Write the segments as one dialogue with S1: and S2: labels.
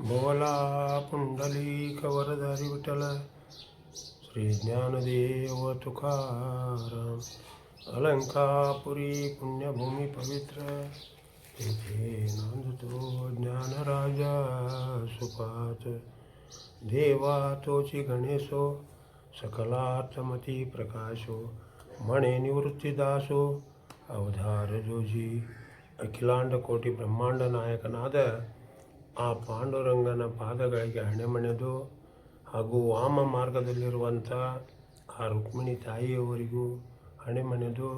S1: बोला पुंडलिक वरदारी विठ्ठल। श्री ज्ञानदेव तुकाराम। अलंकापुरी पुण्यभूमी पवित्र। तेथे नांदतो ज्ञानराजा सुपात। देवा तोची गणेशो सकलात्मती प्रकाशो मणे निवृत्तिदासो अवधार जोजी अखिलांड कोटि ब्रह्मांड नायकनाद। ಆ ಪಾಂಡುರಂಗನ ಪಾದಗಳಿಗೆ ಹಣೆಮಣೆದು ಹಾಗೂ ವಾಮ ಮಾರ್ಗದಲ್ಲಿರುವಂಥ ಆ ರುಕ್ಮಿಣಿ ತಾಯಿಯವರಿಗೂ ಹಣೆಮಣೆದು,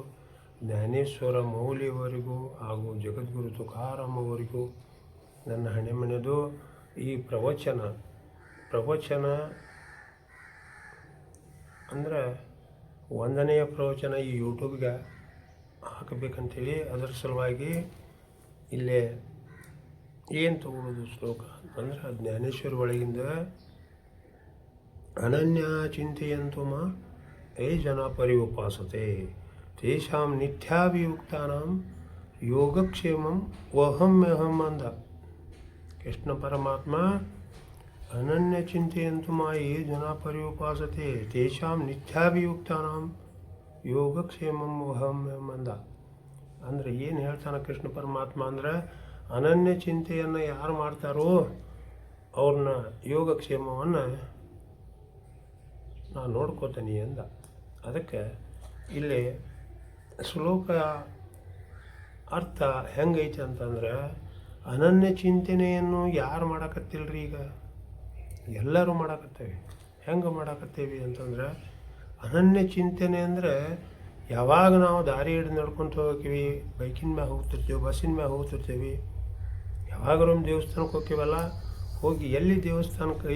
S1: ಜ್ಞಾನೇಶ್ವರ ಮೌಲಿಯವರಿಗೂ ಹಾಗೂ ಜಗದ್ಗುರು ತುಕಾರಾಮ್ ಅವರಿಗೂ ನನ್ನ ಹಣೆಮಣೆದು ಈ ಪ್ರವಚನ. ಪ್ರವಚನ ಅಂದರೆ ಒಂದನೆಯ ಪ್ರವಚನ ಈ ಯೂಟ್ಯೂಬ್ಗೆ ಹಾಕಬೇಕಂತೇಳಿ ಅದರ ಸಲುವಾಗಿ ಇಲ್ಲೇ ಏನು ತಗೊಳ್ಳೋದು ಶ್ಲೋಕ? ಅಂತಂದ್ರೆ ಜ್ಞಾನೇಶ್ವರ ಒಳಗಿಂದ ಅನನ್ಯ ಚಿಂತೆಯಂತು ಮಾ ಏ ಜನ ಪರಿಉಪಾಸತೆ. ತೇಷಾಂ ನಿತ್ಯಾಭಿಯುಕ್ತಾನಾಂ ಯೋಗಕ್ಷೇಮಂ ವಹಮ್ಯಹಂ ಅಂದ. ಕೃಷ್ಣ ಪರಮಾತ್ಮ, ಅನನ್ಯ ಚಿಂತೆಯಂತು ಮಾ ಏ ಜನ ಪರಿಉಪಾಸತೆ. ತೇಷಾಂ ನಿತ್ಯಾಭಿಯುಕ್ತಾನಾಂ ಯೋಗಕ್ಷೇಮಂ ವಹಮ್ಯಹಂ ಅಂದ. ಅಂದ್ರೆ ಏನು ಹೇಳ್ತಾನೆ ಕೃಷ್ಣ ಪರಮಾತ್ಮ ಅಂದ್ರೆ ಅನನ್ಯ ಚಿಂತೆಯನ್ನು ಯಾರು ಮಾಡ್ತಾರೋ ಅವ್ರನ್ನ ಯೋಗಕ್ಷೇಮವನ್ನು ನಾನು ನೋಡ್ಕೋತೀನಿ ಅಂದ. ಅದಕ್ಕೆ ಇಲ್ಲಿ ಶ್ಲೋಕ ಅರ್ಥ ಹೆಂಗೈತೆ ಅಂತಂದ್ರೆ ಅನನ್ಯ ಚಿಂತನೆಯನ್ನು ಯಾರು ಮಾಡಕತ್ತಿಲ್ರಿ ಈಗ? ಎಲ್ಲರೂ ಮಾಡಕತ್ತೇವೆ. ಹೆಂಗೆ ಮಾಡಕತ್ತೇವಿ ಅಂತಂದ್ರೆ ಅನನ್ಯ ಚಿಂತನೆ ಅಂದರೆ ಯಾವಾಗ ನಾವು ದಾರಿ ಹಿಡಿದು ನಡ್ಕೊತ ಹೋಗ್ತೀವಿ, ಬೈಕಿನ ಮ್ಯಾಗ ಹೋಗ್ತಿರ್ತೀವಿ, ಬಸ್ಸಿನ ಮ್ಯಾಗ ಹೋಗ್ತಿರ್ತೀವಿ ಯಾವಾಗಾರ ದೇವಸ್ಥಾನಕ್ಕೆ ಹೋಗ್ತೀವಲ್ಲ, ಹೋಗಿ ಎಲ್ಲಿ ದೇವಸ್ಥಾನ ಕೈ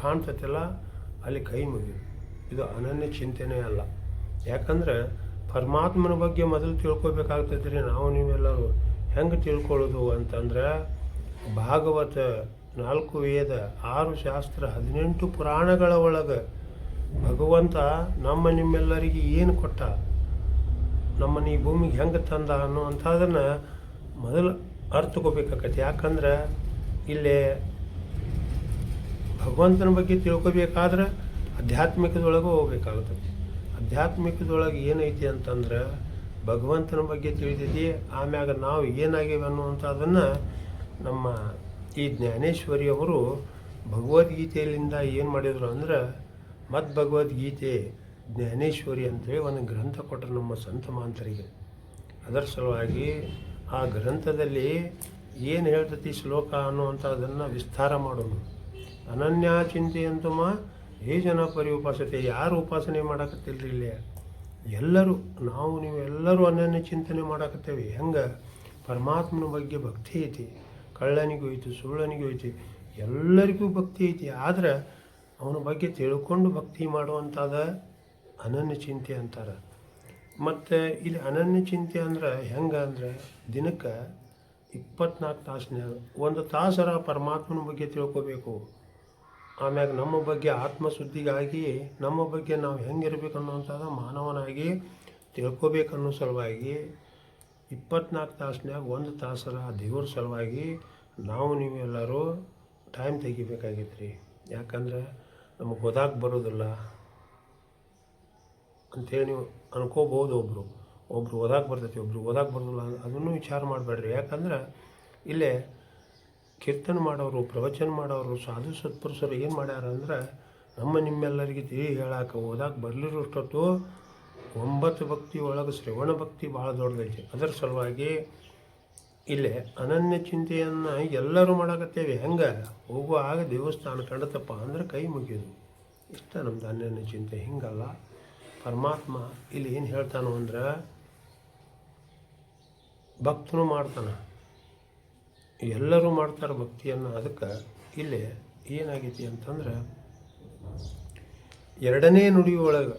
S1: ಕಾಣ್ತೈತಲ್ಲ, ಅಲ್ಲಿ ಕೈ ಮುಗಿದು. ಇದು ಅನನ್ಯ ಚಿಂತನೆ ಅಲ್ಲ. ಯಾಕಂದ್ರೆ ಪರಮಾತ್ಮನ ಬಗ್ಗೆ ಮೊದಲು ತಿಳ್ಕೊಬೇಕಾಗ್ತೈತೆ ರೀ ನಾವು ನೀವೆಲ್ಲರೂ. ಹೆಂಗೆ ತಿಳ್ಕೊಳ್ಳೋದು ಅಂತಂದ್ರೆ, ಭಾಗವತ ನಾಲ್ಕು ವೇದ ಆರು ಶಾಸ್ತ್ರ ಹದಿನೆಂಟು ಪುರಾಣಗಳ ಒಳಗೆ ಭಗವಂತ ನಮ್ಮ ನಿಮ್ಮೆಲ್ಲರಿಗೆ ಏನು ಕೊಟ್ಟ ನಮ್ಮನ್ನು ಈ ಭೂಮಿಗೆ ಹೆಂಗೆ ತಂದ ಅನ್ನುವಂಥದ್ದನ್ನು ಮೊದಲು ಅರ್ಥಕೋಬೇಕಾಗತ್ತೆ ಯಾಕಂದ್ರೆ ಇಲ್ಲಿ ಭಗವಂತನ ಬಗ್ಗೆ ತಿಳ್ಕೊಬೇಕಾದ್ರೆ ಆಧ್ಯಾತ್ಮಿಕದೊಳಗೆ ಹೋಗ್ಬೇಕಾಗುತ್ತದೆ ಆಧ್ಯಾತ್ಮಿಕದೊಳಗೆ ಏನೈತಿ ಅಂತಂದ್ರೆ ಭಗವಂತನ ಬಗ್ಗೆ ತಿಳಿತೈತಿ, ಆಮ್ಯಾಗ ನಾವು ಏನಾಗೇವೆ ಅನ್ನುವಂಥದ್ದನ್ನು ನಮ್ಮ ಈ ಜ್ಞಾನೇಶ್ವರಿಯವರು ಭಗವದ್ಗೀತೆಯಲ್ಲಿಂದ ಏನು ಮಾಡಿದರು ಅಂದ್ರೆ ಮದ್ ಭಗವದ್ಗೀತೆ ಜ್ಞಾನೇಶ್ವರಿ ಅಂತೇಳಿ ಒಂದು ಗ್ರಂಥ ಕೊಟ್ಟರು ನಮ್ಮ ಸಂತ ಮಾಂತರಿಗೆ. ಅದರ ಸಲುವಾಗಿ ಆ ಗ್ರಂಥದಲ್ಲಿ ಏನು ಹೇಳ್ತತಿ ಶ್ಲೋಕ ಅನ್ನುವಂಥದ್ದನ್ನು ವಿಸ್ತಾರ ಮಾಡೋನು. ಅನನ್ಯ ಚಿಂತೆ ಮಾ ಏ ಜನ ಪರಿ ಉಪಾಸತೆ ಯಾರು ಉಪಾಸನೆ ಮಾಡಕತ್ತಿಲ್ರಿ ಇಲ್ಲಿ? ಎಲ್ಲರೂ, ನಾವು ನೀವು ಎಲ್ಲರೂ ಅನನ್ಯ ಚಿಂತನೆ ಮಾಡಕತ್ತೇವೆ. ಹೆಂಗೆ? ಪರಮಾತ್ಮನ ಬಗ್ಗೆ ಭಕ್ತಿ ಐತಿ, ಕಳ್ಳನಿಗೂ ಐತಿ, ಸುಳ್ಳನಿಗೂ ಐತಿ, ಎಲ್ಲರಿಗೂ ಭಕ್ತಿ ಐತಿ. ಆದ್ರೆ ಅವನ ಬಗ್ಗೆ ತಿಳ್ಕೊಂಡು ಭಕ್ತಿ ಮಾಡುವಂಥದ್ದು ಅನನ್ಯ ಚಿಂತೆ ಅಂತಾರೆ. ಮತ್ತು ಇಲ್ಲಿ ಅನನ್ಯ ಚಿಂತೆ ಅಂದ್ರೆ ಹೆಂಗೆ ಅಂದರೆ ದಿನಕ್ಕೆ ಇಪ್ಪತ್ನಾಲ್ಕು ತಾಸಿನಾಗ ಒಂದು ತಾಸರ ಪರಮಾತ್ಮನ ಬಗ್ಗೆ ತಿಳ್ಕೊಬೇಕು. ಆಮ್ಯಾಗ ನಮ್ಮ ಬಗ್ಗೆ ಆತ್ಮಶುದ್ಧಿಗಾಗಿ, ನಮ್ಮ ಬಗ್ಗೆ ನಾವು ಹೆಂಗಿರ್ಬೇಕು ಅನ್ನೋವಂಥದ್ದು ಮಾನವನಾಗಿ ತಿಳ್ಕೋಬೇಕನ್ನೋ ಸಲುವಾಗಿ ಇಪ್ಪತ್ನಾಲ್ಕು ತಾಸಿನಾಗ ಒಂದು ತಾಸರ ದೇವ್ರ ಸಲುವಾಗಿ ನಾವು ನೀವೆಲ್ಲರೂ ಟೈಮ್ ತೆಗಿಬೇಕಾಗಿತ್ತು ರೀ ಯಾಕಂದ್ರೆ ನಮಗೆ ಓದಾಕೆ ಬರೋದಿಲ್ಲ. ಅಂಥೇಳಿ ನೀವು ಅನ್ಕೋಬೋದು ಒಬ್ಬರು ಒಬ್ರು ಓದಾಕೆ ಬರ್ತೈತಿ, ಒಬ್ರು ಓದಾಕೆ ಬರೋದಿಲ್ಲ ಅದನ್ನು ವಿಚಾರ ಮಾಡಬೇಡ್ರಿ. ಯಾಕಂದ್ರೆ ಇಲ್ಲೇ ಕೀರ್ತನೆ ಮಾಡೋರು, ಪ್ರವಚನ ಮಾಡೋರು, ಸಾಧು ಸತ್ಪುರುಷರು ಏನು ಮಾಡ್ಯಾರ ಅಂದ್ರೆ ನಮ್ಮ ನಿಮ್ಮೆಲ್ಲರಿಗೆ ತಿಳಿ ಹೇಳಕ್ಕೆ ಓದಾಕೆ ಬರಲಿರೋಷ್ಟೊತ್ತು ಒಂಬತ್ತು ಭಕ್ತಿ ಒಳಗೆ ಶ್ರವಣ ಭಕ್ತಿ ಭಾಳ ದೊಡ್ಡದೈತಿ. ಅದರ ಸಲುವಾಗಿ ಇಲ್ಲೇ ಅನನ್ಯ ಚಿಂತೆಯನ್ನು ಎಲ್ಲರೂ ಮಾಡಕತ್ತೇವೆ. ಹೆಂಗೆ? ಹೋಗುವಾಗ ದೇವಸ್ಥಾನ ಕಂಡತಪ್ಪ ಅಂದ್ರೆ ಕೈ ಮುಗಿಯೋದು. ಇಷ್ಟ ನಮ್ದು ಅನನ್ಯ ಚಿಂತೆ, ಹಿಂಗಲ್ಲ. ಪರಮಾತ್ಮ ಇಲ್ಲಿ ಏನು ಹೇಳ್ತಾನು ಅಂದ್ರೆ ಭಕ್ತನು ಮಾಡ್ತಾನೆ. ಎಲ್ಲರೂ ಮಾಡ್ತಾರೆ ಭಕ್ತಿಯನ್ನು. ಅದಕ್ಕೆ ಇಲ್ಲಿ ಏನಾಗೈತಿ ಅಂತಂದ್ರೆ ಎರಡನೇ ನುಡಿಯೊಳಗೆ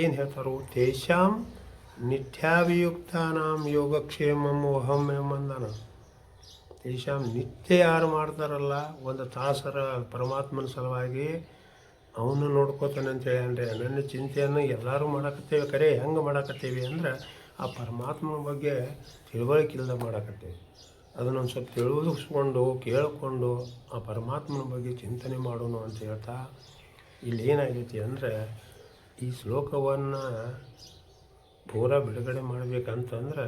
S1: ಏನು ಹೇಳ್ತಾರೋ, ತೇಷಾಂ ನಿತ್ಯಾಭಿಯುಕ್ತಾನಾಂ ಯೋಗಕ್ಷೇಮಂ ವಹಂ ಎಂಬಂದನ ತೇಷಾಂ ನಿತ್ಯ ಯಾರು ಮಾಡ್ತಾರಲ್ಲ, ಒಂದು ತಾಸರ ಪರಮಾತ್ಮನ ಸಲುವಾಗಿ ಅವನು ನೋಡ್ಕೋತಾನೆ ಅಂತ ಹೇಳಿ ಅನನ್ಯ ಚಿಂತೆಯನ್ನು ಎಲ್ಲರೂ ಮಾಡಕತ್ತೇವೆ, ಕರೆ ಹೆಂಗೆ ಮಾಡಕತ್ತೇವೆ ಅಂದ್ರೆ ಆ ಪರಮಾತ್ಮನ ಬಗ್ಗೆ ತಿಳುವಳಿಕೆ ಮಾಡಕತ್ತೇವೆ. ಅದನ್ನು ಒಂದು ಸ್ವಲ್ಪ ತಿಳಿದುಕೊಂಡು ಕೇಳಿಕೊಂಡು ಆ ಪರಮಾತ್ಮನ ಬಗ್ಗೆ ಚಿಂತನೆ ಮಾಡೋಣ ಅಂತ ಹೇಳ್ತಾ ಇಲ್ಲಿ ಏನಾಗೈತಿ ಅಂದರೆ ಈ ಶ್ಲೋಕವನ್ನು ಪೂರಾ ಬಿಡುಗಡೆ ಮಾಡಬೇಕಂತಂದ್ರೆ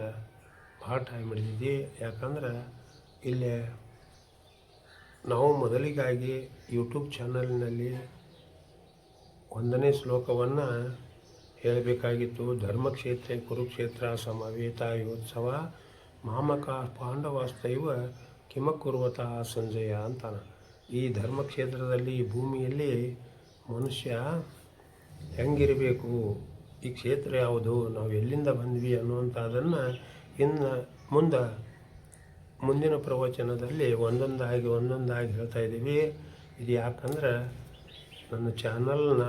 S1: ಭಾಳ ಟೈಮ್ ಹಿಡಿದಿದ್ದಿ ಯಾಕಂದ್ರೆ ಇಲ್ಲಿ ನಾವು ಮೊದಲಿಗಾಗಿ ಯೂಟ್ಯೂಬ್ ಚಾನಲ್ನಲ್ಲಿ ಒಂದನೇ ಶ್ಲೋಕವನ್ನು ಹೇಳಬೇಕಾಗಿತ್ತು. ಧರ್ಮಕ್ಷೇತ್ರ, ಕುರುಕ್ಷೇತ್ರ, ಸಮವೇತ, ಯೋತ್ಸವ, ಮಾಮಕ, ಪಾಂಡವಾಸ್ತೈವ, ಕಿಮಕುರ್ವತ, ಸಂಜಯ ಅಂತಾನೆ. ಈ ಧರ್ಮಕ್ಷೇತ್ರದಲ್ಲಿ, ಈ ಭೂಮಿಯಲ್ಲಿ ಮನುಷ್ಯ ಹೆಂಗಿರಬೇಕು? ಈ ಕ್ಷೇತ್ರ ಯಾವುದು? ನಾವು ಎಲ್ಲಿಂದ ಬಂದ್ವಿ ಅನ್ನುವಂಥದ್ದನ್ನು ಇನ್ನು ಮುಂದೆ, ಮುಂದಿನ ಪ್ರವಚನದಲ್ಲಿ ಒಂದೊಂದಾಗಿ ಒಂದೊಂದಾಗಿ ಹೇಳ್ತಾ ಇದ್ದೀವಿ. ಇದು ಯಾಕಂದ್ರೆ ನನ್ನ ಚಾನಲ್ನ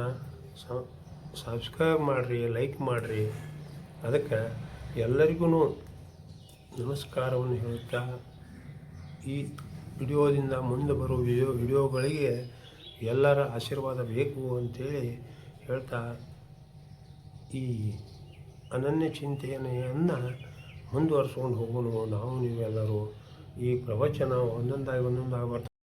S1: ಸಬ್ಸ್ಕ್ರೈಬ್ ಮಾಡಿರಿ ಲೈಕ್ ಮಾಡಿರಿ. ಅದಕ್ಕೆ ಎಲ್ಲರಿಗೂ ನಮಸ್ಕಾರವನ್ನು ಹೇಳುತ್ತಾ ಈ ವಿಡಿಯೋದಿಂದ ಮುಂದೆ ಬರುವ ವಿಡಿಯೋ, ವಿಡಿಯೋಗಳಿಗೆ ಎಲ್ಲರ ಆಶೀರ್ವಾದ ಬೇಕು ಅಂತೇಳಿ ಹೇಳ್ತಾ ಈ ಅನನ್ಯ ಚಿಂತನೆಯನ್ನು ಮುಂದುವರಿಸ್ಕೊಂಡು ಹೋಗೋಣ ನಾವು ನೀವೆಲ್ಲರೂ. ಈ ಪ್ರವಚನ ಒಂದೊಂದಾಗಿ ಒಂದೊಂದಾಗಿ